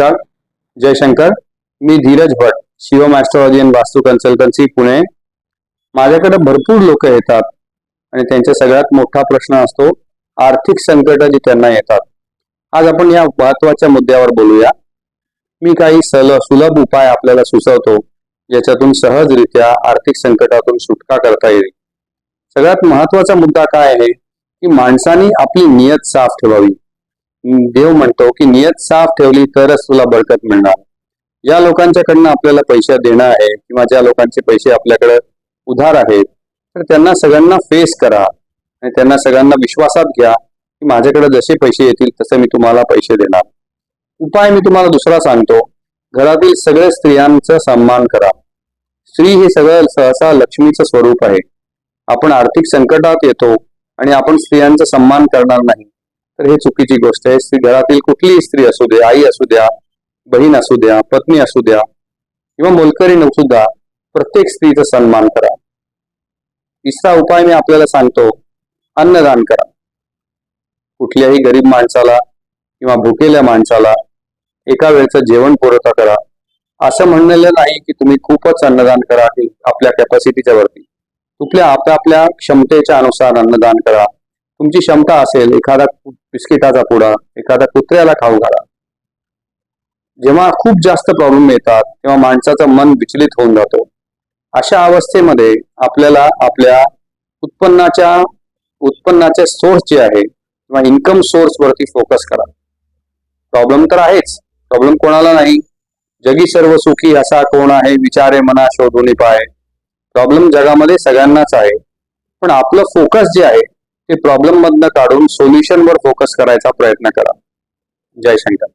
नमस्कार जयशंकर. मी Dheeraj Bhat Shivam astrology and Vastu consultancy Pune. माझ्याकडे भरपूर लोक येतात आणि त्यांचा सगळ्यात मोठा प्रश्न असतो आर्थिक संकट जी त्यांना येतात. आज आपण या महत्त्वाच्या मुद्द्यावर बोलूया. मी काही सल सुलभ उपाय आपल्याला सुचवतो ज्याच्यातून सहजरित्या आर्थिक संकटातून सुटका करता येईल. सगळ्यात महत्त्वाचा मुद्दा काय आहे? की माणसाने आपली नियत साफ ठेवावी. देव म्हणतो की नियत साफ ठेवली तरच तुला बळकत मिळणार. या लोकांच्याकडनं आपल्याला पैसे देणं आहे किंवा ज्या लोकांचे पैसे आपल्याकडे उधार आहेत तर त्यांना सगळ्यांना फेस करा आणि त्यांना सगळ्यांना विश्वासात घ्या की माझ्याकडे जसे पैसे येतील तसे मी तुम्हाला पैसे देणार. उपाय मी तुम्हाला दुसरा सांगतो. घरातील सगळ्या स्त्रियांचा सन्मान करा. स्त्री हे सगळं सहसा लक्ष्मीचं स्वरूप आहे. आपण आर्थिक संकटात येतो आणि आपण स्त्रियांचा सन्मान करणार नाही. तर हे चुकीची गोष्ट आहे. स्त्री घरातील कुठलीही स्त्री असू दे आई असू द्या बहीण असू द्या पत्नी असू द्या किंवा मोलकरी सुद्धा प्रत्येक स्त्रीचा सन्मान करा. तिसरा उपाय मी आपल्याला सांगतो अन्नदान करा. कुठल्याही गरीब माणसाला किंवा भुकेल्या माणसाला एका वेळचं जेवण पुरवठा करा. असं म्हणलेलं नाही की तुम्ही खूपच अन्नदान करा आपल्या कॅपॅसिटीच्या वरती. आपल्या आपल्या क्षमतेच्या अनुसार अन्नदान करा. तुमची क्षमता असेल एखादा बिस्किटाचा पुडा एखादा कुत्र्याला खाऊ घाला. जेव्हा खूप जास्त प्रॉब्लेम येतात तेव्हा माणसाचं मन विचलित होऊन जातो. अशा अवस्थेमध्ये आपल्याला आपल्या उत्पन्नाच्या उत्पन्नाचे सोर्स जे आहे किंवा इन्कम सोर्स वरती फोकस करा. प्रॉब्लेम तर आहेच. प्रॉब्लेम कोणाला नाही. जगी सर्व सुखी असा कोण आहे विचारे मना शोधून पाय. प्रॉब्लेम जगामध्ये सगळ्यांनाच आहे. पण आपलं फोकस जे आहे ते प्रॉब्लेम मधनं काढून सोल्युशन वर फोकस करायचा प्रयत्न करा. जय शंकर